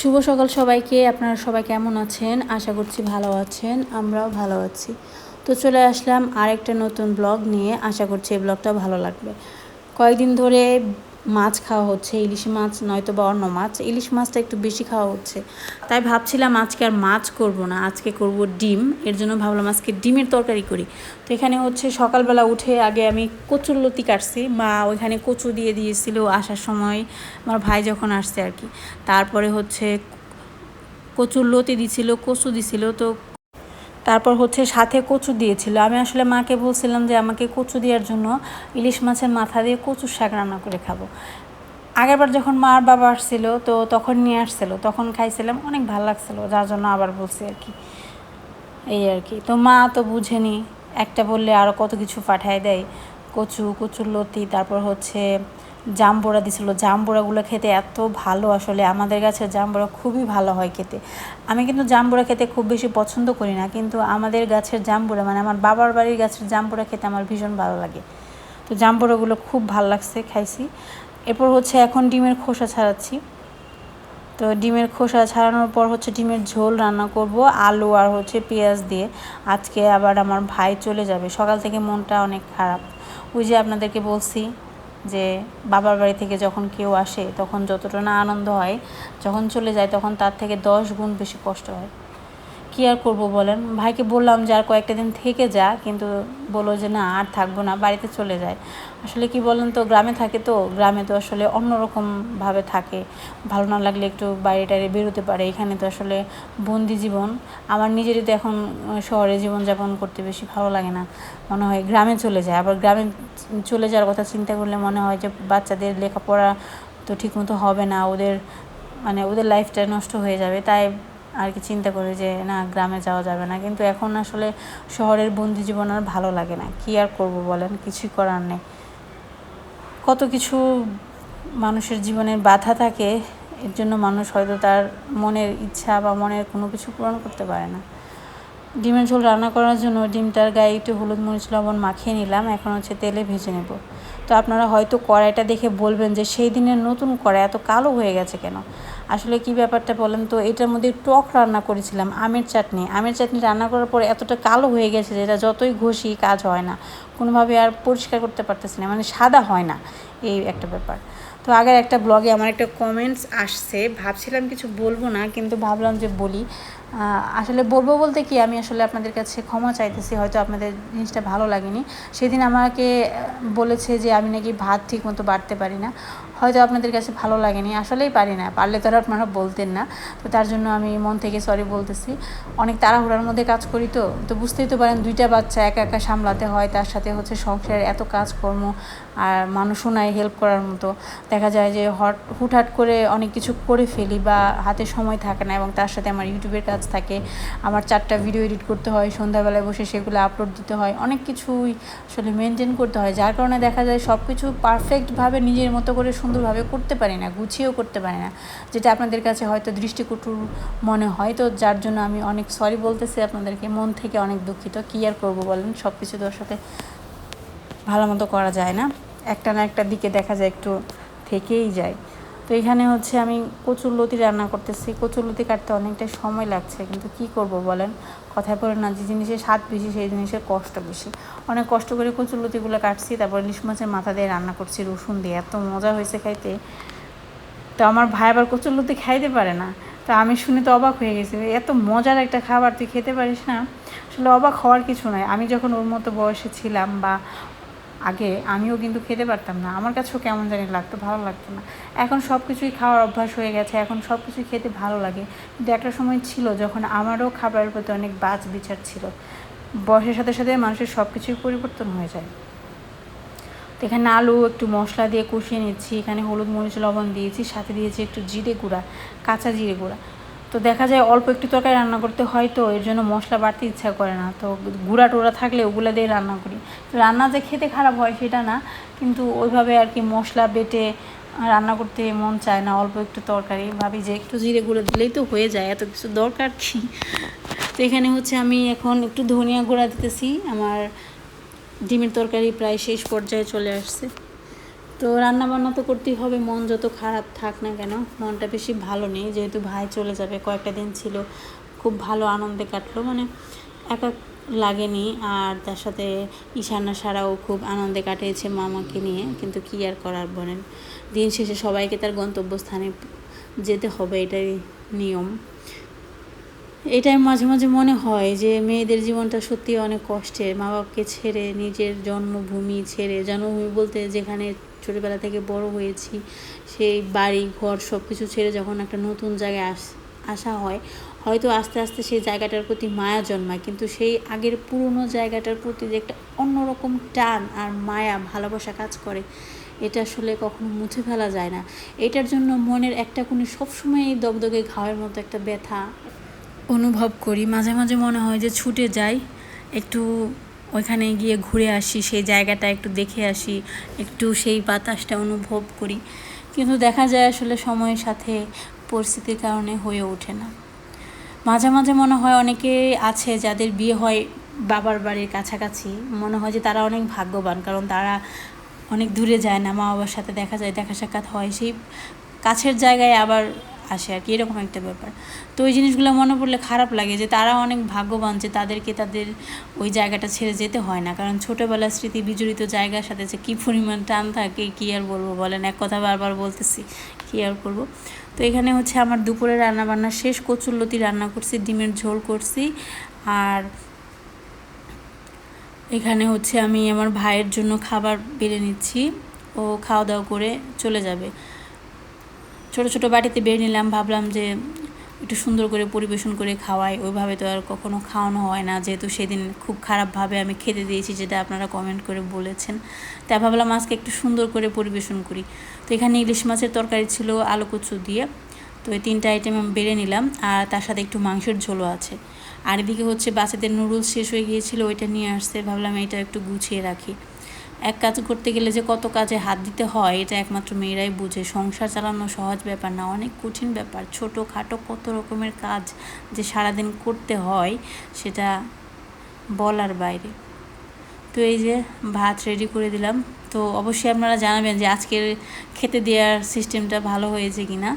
শুভ সকাল সবাইকে, আপনারা সবাই কেমন আছেন? আশা করছি ভালো আছেন, আমরাও ভালো আছি। তো চলে আসলাম আরেকটা নতুন ব্লগ নিয়ে, আশা করছি এই ব্লগটা ভালো লাগবে। কয়েকদিন ধরে মাছ খাওয়া হচ্ছে, ইলিশ মাছ নয়তো বা অন্য মাছ, ইলিশ মাছটা একটু বেশি খাওয়া হচ্ছে। তাই ভাবছিলাম আজকে আর মাছ করব না, আজকে করব ডিম, এর জন্য ভাবলাম আজকে ডিমের তরকারি করি। তো এখানে হচ্ছে সকালবেলা উঠে আগে আমি কচুর লতি কাটছি, মা ওইখানে কচু দিয়ে দিয়েছিল আসার সময়, আমার ভাই যখন আসছে আর কি। তারপরে হচ্ছে কচুর লতি দিছিল, কচু দিছিল, তো তারপর হচ্ছে সাথে কচু দিয়েছিল। আমি আসলে মাকে বলছিলাম যে, আমাকে কচু দেওয়ার জন্য ইলিশ মাছের মাথা দিয়ে কচুর শাক রান্না করে খাব। আগেরবার যখন মা আর বাবা আসছিল, তো তখন নিয়ে আসছিল। তখন খাইছিলাম, অনেক ভালো লাগছিল। যার জন্য আবার বলছি আর কি। এই আর কি। তো মা তো বুঝেনি। একটা বললে আরও কত কিছু পাঠায় দেয়। কচু, কচুর লতি, তারপর হচ্ছে জামবোড়া দিছিল। জামবোড়াগুলো খেতে এত ভালো আসলে। আমাদের গাছের জামবোড়া খুবই ভালো হয় খেতে। আমি কিন্তু জামবোড়া খেতে খুব বেশি পছন্দ করি না, কিন্তু আমাদের গাছের জামবোড়া মানে আমার বাবার বাড়ির গাছের জামবোড়া খেতে আমার ভীষণ ভালো লাগে। তো জামবোড়াগুলো খুব ভালো লাগছে খাইছি। এরপর হচ্ছে এখন ডিমের খোসা ছাড়াচ্ছি। তো ডিমের খোসা ছাড়ানোর পর হচ্ছে ডিমের ঝোল রান্না করব, আলু আর হচ্ছে পেঁয়াজ দিয়ে। আজকে আবার আমার ভাই চলে যাবে। সকাল থেকে মনটা অনেক খারাপ। ওই যে আপনাদেরকে বলছি যে বাবার বাড়ি থেকে যখন কেউ আসে, তখন যতটা না আনন্দ হয়, যখন চলে যায়, তখন তার থেকে দশ গুণ বেশি কষ্ট হয়। কী আর করব বলেন? ভাইকে বললাম যে আর কয়েকটা দিন থেকে যা, কিন্তু বলো যে না, আর থাকব না, বাড়িতে চলে যায়। আসলে কি বলেন তো, গ্রামে থাকে তো, গ্রামে তো আসলে অন্যরকমভাবে থাকে। ভালো না লাগলে একটু বাইরে টাইরে বেরোতে পারে। এখানে তো আসলে বন্দি জীবন। আমার নিজেরই তো এখন শহরে জীবনযাপন করতে বেশি ভালো লাগে না। মনে হয় গ্রামে চলে যায়। আবার গ্রামে চলে যাওয়ার কথা চিন্তা করলে মনে হয় যে বাচ্চাদের লেখাপড়া তো ঠিকমতো হবে না। ওদের মানে ওদের লাইফটা নষ্ট হয়ে যাবে। তাই আর কি চিন্তা করি যে, না, গ্রামে যাওয়া যাবে না। কিন্তু এখন আসলে শহরের বন্দি জীবন আর ভালো লাগে না। কী আর করব বলেন? কিছুই করার নেই। কত কিছু মানুষের জীবনের বাধা থাকে, এর জন্য মানুষ হয়তো তার মনের ইচ্ছা বা মনের কোনো কিছু পূরণ করতে পারে না। ডিমের ঝোল রান্না করার জন্য ডিমটার গায়ে একটু হলুদ, মরিচ, লবণ মাখিয়ে নিলাম। এখন হচ্ছে তেলে ভেজে নেব। তো আপনারা হয়তো কড়াইটা দেখে বলবেন যে, সেই দিনের নতুন কড়াই এত কালো হয়ে গেছে কেন? আসলে কি ব্যাপারটা বলেন তো? এটার মধ্যে টক রান্না করেছিলাম, আমের চাটনি। আমের চাটনি রান্না করার পরে এতটা কালো হয়ে গেছে যে এটা যতই ঘষি কাজ হয় না। কোনোভাবে আর পরিষ্কার করতে পারতেছি না মানে সাদা হয় না। এই একটা ব্যাপার। তো আগের একটা ব্লগে আমার একটা কমেন্টস আসছে। ভাবছিলাম কিছু বলব না, কিন্তু ভাবলাম যে বলি। আসলে বলব বলতে কি, আমি আসলে আপনাদের কাছে ক্ষমা চাইতেছি, হয়তো আপনাদের জিনিসটা ভালো লাগেনি। সেদিন আমাকে বলেছে যে, আমি নাকি ভাত ঠিক মতো বাড়তে পারি না। হয়তো আপনাদের কাছে ভালো লাগেনি, আসলেই পারি না। পারলে তো আর আপনারা বলতেন না। তো তার জন্য আমি মন থেকে সরি বলতেছি। অনেক তাড়াহুড়ার মধ্যে কাজ করি তো। তো বুঝতেই তো পারেন, দুইটা বাচ্চা একা একা সামলাতে হয়, তার সাথে হচ্ছে সংসারের এত কাজকর্ম আর মানুষও নাই হেল্প করার মতো। দেখা যায় যে হট, হুটহাট করে অনেক কিছু করে ফেলি বা হাতে সময় থাকে না এবং তার সাথে আমার ইউটিউবের কাজ থাকে, আমার চারটা ভিডিও এডিট করতে হয়, সন্ধ্যাবেলায় বসে সেগুলো আপলোড দিতে হয়, অনেক কিছুই আসলে মেনটেন করতে হয়, যার কারণে দেখা যায় সব কিছু পারফেক্টভাবে নিজের মতো করে সুন্দরভাবে করতে পারি না, গুছিয়েও করতে পারি না, যেটা আপনাদের কাছে হয়তো দৃষ্টিকটুর মনে হয়, তো যার জন্য আমি অনেক সরি বলতেছি আপনাদেরকে, মন থেকে অনেক দুঃখিত, কী আর করব বলেন সব কিছু সাথে ভালো মতো করা যায় না, একটা না একটা দিকে দেখা যায় একটু থেকেই যায়। তো এখানে হচ্ছে আমি কচুর লতি রান্না করতেছি। কচুর লতি কাটতে অনেকটা সময় লাগছে, কিন্তু কি করব বলেন? কথায় বলে না, যে জিনিসের স্বাদ বেশি, সেই জিনিসের কষ্ট বেশি। অনেক কষ্ট করে কচুর লতিগুলো কাটছি, তারপর ইলিশ মাছের মাথা দিয়ে রান্না করছি, রসুন দিয়ে। এত মজা হয়েছে খাইতে। তো আমার ভাই আবার কচুর লতি খাইতে পারে না। তো আমি শুনে তো অবাক হয়ে গেছি, এত মজার একটা খাবার তুই খেতে পারিস না। আসলে অবাক হওয়ার কিছু নয় আমি যখন ওর মতো বয়সে ছিলাম বা আগে আমিও কিন্তু খেতে পারতাম না। আমার কাছেও কেমন জানি লাগতো, ভালো লাগতো না। এখন সব কিছুই খাওয়ার অভ্যাস হয়ে গেছে, এখন সব কিছুই খেতে ভালো লাগে। কিন্তু একটা সময় ছিল যখন আমারও খাবারের প্রতি অনেক বাজ বিচার ছিল। বয়সের সাথে সাথে মানুষের সব কিছুই পরিবর্তন হয়ে যায়। তো এখানে আলু, একটু মশলা দিয়ে কষিয়ে নিচ্ছি। এখানে হলুদ, মরিচ, লবণ দিয়েছি। সাথে দিয়েছি একটু জিরে গুঁড়া, কাঁচা জিরে গুঁড়া। তো দেখা যায় অল্প একটু তরকারি রান্না করতে হয় তো, এর জন্য মশলা বাড়তে ইচ্ছা করে না। তো গুঁড়া টোড়া থাকলে ওগুলো দিয়ে রান্না করি। তো রান্না যে খেতে খারাপ হয় সেটা না, কিন্তু ওইভাবে আর কি মশলা বেটে রান্না করতে মন চায় না, অল্প একটু তরকারি। ভাবি যে একটু জিরে গুঁড়ো দিলেই তো হয়ে যায়, এত কিছু দরকার কি? তো এখানে হচ্ছে আমি এখন একটু ধনিয়া গুঁড়া দিতেছি, আমার ডিমের তরকারি প্রায় শেষ পর্যায়ে চলে আসছে। তো রান্না বান্না তো করতেই হবে, মন যত খারাপ থাক না কেন, মনটা বেশি ভালো নেই। যেহেতু ভাই চলে যাবে, কয়েকটা দিন ছিল, খুব ভালো আনন্দে কাটলো মানে এক এক লাগেনি। আর তার সাথে ঈশানা সারাও খুব আনন্দে কাটিয়েছে মামাকে নিয়ে, কিন্তু কী আর করার বলেন? দিন শেষে সবাইকে তার গন্তব্যস্থানে যেতে হবে, এটাই নিয়ম। এটাই মাঝে মাঝে মনে হয় যে মেয়েদের জীবনটা সত্যি অনেক কষ্টের। মা বাবাকে ছেড়ে, নিজের জন্মভূমি ছেড়ে, জন্মভূমি বলতে যেখানে ছোটোবেলা থেকে বড় হয়েছি, সেই বাড়ি, ঘর সব কিছু ছেড়ে যখন একটা নতুন জায়গায় আস, আসা হয়, হয়তো আস্তে আস্তে সেই জায়গাটার প্রতি মায়া জন্মায়, কিন্তু সেই আগের পুরনো জায়গাটার প্রতি যে একটা অন্যরকম টান আর মায়া, ভালোবাসা কাজ করে, এটা আসলে কখনো মুছে ফেলা যায় না। এটার জন্য মনের একটা কোণে সবসময় এই দগদগে ঘাওয়ের মতো একটা ব্যথা অনুভব করি। মাঝে মাঝে মনে হয় যে ছুটে যাই, একটু ওইখানে গিয়ে ঘুরে আসি, সেই জায়গাটা একটু দেখে আসি, একটু সেই বাতাসটা অনুভব করি। কিন্তু দেখা যায় আসলে সময়ের সাথে পরিস্থিতির কারণে হয়ে ওঠে না। মাঝে মাঝে মনে হয় অনেকে আছে যাদের বিয়ে হয় বাবার বাড়ির কাছাকাছি, মনে হয় যে তারা অনেক ভাগ্যবান কারণ তারা অনেক দূরে যায় না মা বাবার সাথে দেখা যায়, দেখা সাক্ষাৎ হয়। সেই কাছের জায়গায় আবার আসে আর কি, এরকম একটা ব্যাপার। তো ওই জিনিসগুলো মনে পড়লে খারাপ লাগে যে তারা অনেক ভাগ্যবান যে তাদেরকে তাদের ওই জায়গাটা ছেড়ে যেতে হয় না। কারণ ছোটোবেলার স্মৃতি বিজড়িত জায়গার সাথে যে কী পরিমাণ টান থাকে, কী আর বলব? বলেন, এক কথা বারবার বলতেছি, কী আর করব? তো এখানে হচ্ছে আমার দুপুরে রান্না বান্না শেষ, কচুরলতি রান্না করছি, ডিমের ঝোল করছি। আর এখানে হচ্ছে আমি আমার ভাইয়ের জন্য খাবার বেড়ে নিচ্ছি। ও খাওয়া দাওয়া করে চলে যাবে। ছোট ছোট বাটিতে বেড়ে নিলাম, ভাবলাম যে একটু সুন্দর করে পরিবেশন করে খাওয়াই। ওইভাবে তো আর কখনো খাওয়ানো হয় না। যেহেতু সেদিন খুব খারাপভাবে আমি খেতে দিয়েছি, যেটা আপনারা কমেন্ট করে বলেছেন। তাই ভাবলাম আজকে একটু সুন্দর করে পরিবেশন করি। তো এখানে ইলিশ মাছের তরকারি ছিল আলু কচু দিয়ে। তো এই তিনটা আইটেম আমি বেড়ে নিলাম। আর তার সাথে একটু মাংসের ঝোলও আছে। আর এদিকে হচ্ছে বাচ্চাদের নুডলস শেষ হয়ে গিয়েছিল, ওইটা নিয়ে আসছে ভাবলাম এটা একটু গুছিয়ে রাখি। এক কাজ করতে গেলে যে কত কাজে হাত দিতে হয়, এটা একমাত্র মেয়েরাই বুঝে। সংসার চালানো সহজ ব্যাপার না, অনেক কঠিন ব্যাপার। ছোটো খাটো কত রকমের কাজ যে সারাদিন করতে হয়, সেটা বলার বাইরে। তো এই যে ভাত রেডি করে দিলাম। তো অবশ্যই আপনারা জানাবেন যে আজকের খেতে দেওয়ার সিস্টেমটা ভালো হয়েছে কি না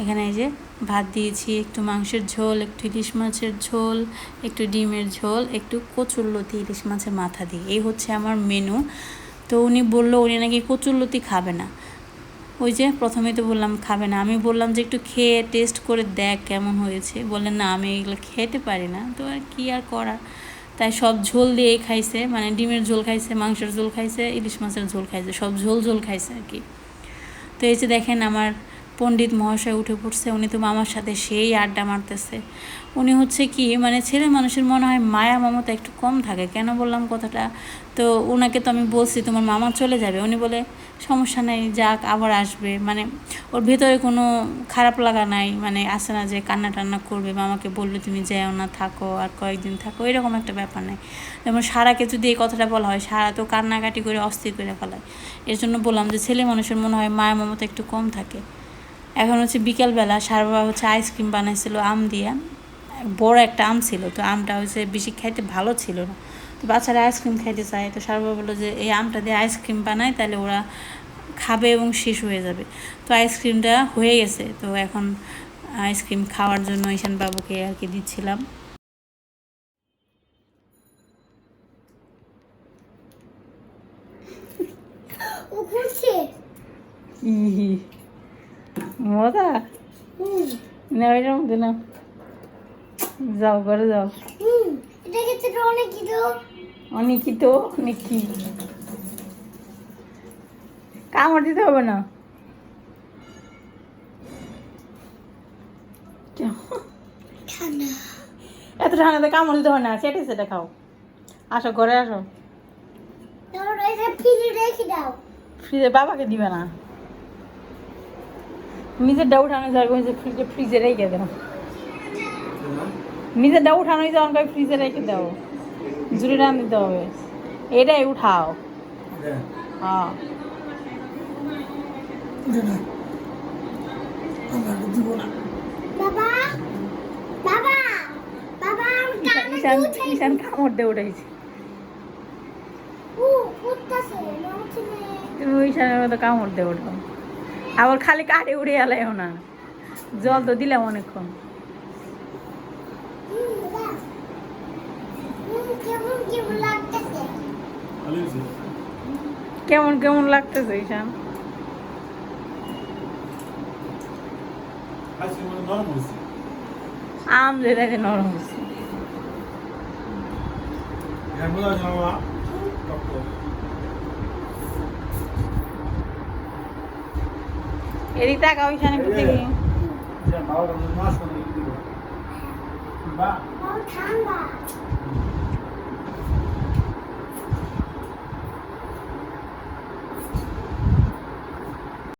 এখানে এই যে ভাত দিয়েছি, একটু মাংসের ঝোল, একটু ইলিশ মাছের ঝোল, একটু ডিমের ঝোল, একটু কচুর লতি ইলিশ মাছের মাথা দিয়ে। এই হচ্ছে আমার মেনু তো উনি বলল, উনি নাকি কচুরলতি খাবে না। ওই যে প্রথমে তো বললাম খাবে না। আমি বললাম যে একটু খেয়ে টেস্ট করে দেখ কেমন হয়েছে। বললেন না, আমি এগুলো খেতে পারি না। তো আর কী আর করার? তাই সব ঝোল দিয়ে খাইছে মানে ডিমের ঝোল খাইছে, মাংসের ঝোল খাইছে, ইলিশ মাছের ঝোল খাইছে, সব ঝোল ঝোল খাইছে আর কি। তো এই যে দেখেন আমার পণ্ডিত মহাশয় উঠে পড়ছে, উনি তো মামার সাথে সেই আড্ডা মারতেছে। উনি হচ্ছে কি মানে ছেলে মানুষের মনে হয় মায়া, মমতা একটু কম থাকে। কেন বললাম কথাটা? তো ওনাকে তো আমি বলছি, তোমার মামা চলে যাবে? উনি বলে, সমস্যা নেই, যাক, আবার আসবে। মানে ওর ভেতরে কোনো খারাপ লাগা নাই। মানে আসে না যে কান্না টান্না করবে, মামাকে বললে তুমি যেও না, থাকো, আর কয়েকদিন থাকো। এরকম একটা ব্যাপার নেই। যেমন সারাকে যদি এই কথাটা বলা হয়, সারা তো কান্নাকাটি করে অস্থির করে ফেলায়। এর জন্য বললাম যে, ছেলে মানুষের মনে হয় মায়া, মমতা একটু কম থাকে। এখন হচ্ছে বিকেলবেলা সারা বাবা হচ্ছে আইসক্রিম বানাইছিল আম দিয়ে। বড় একটা আম ছিল তো আমটা হচ্ছে বেশি খাইতে ভালো ছিল না। তো বাচ্চারা আইসক্রিম খাইতে চায় তো সারা বাবা বলল যে এই আমটা দিয়ে আইসক্রিম বানায় তাহলে ওরা খাবে এবং শেষ হয়ে যাবে। তো আইসক্রিমটা হয়ে গেছে তো এখন আইসক্রিম খাওয়ার জন্য ঈশান বাবুকে আর কি দিচ্ছিলাম। ও ঘুরছে? মজা? না ওইটার মধ্যে না। যাও ঘরে যাও। তো? অনেকই তো অনেক কি কামড় দিতে হবে না। এত ঠান্ডাতে কামড় দিতে হয় না সেটা সেটা খাও। আসো ঘরে আসো। ফ্রিজে রেখে দাও। ফ্রিজে বাবাকে দিবে না। নিজেরটা উঠানো যাবে ওই যে ফ্রিজে ফ্রিজে রেখে দাও। নিজেরটা উঠানো যখন কই ফ্রিজে রেখে দাও। জুড়ে রান দিতে হবে। এটাই উঠাও। হ্যাঁ। ঈশান কামড় দিয়ে উঠেছি। তুমি সামনের মতো কামড় দিয়ে উঠো আবার খালি কাটে উড়ে এলাইও না। জল তো দিলাম অনেকক্ষণ। কেমন কেমন লাগতেছে, ঈশান? আম যে দেখে নরম হচ্ছে এখন বোঝা যায় মামা টক এদিক তাকাও ঈশান একটু দেখি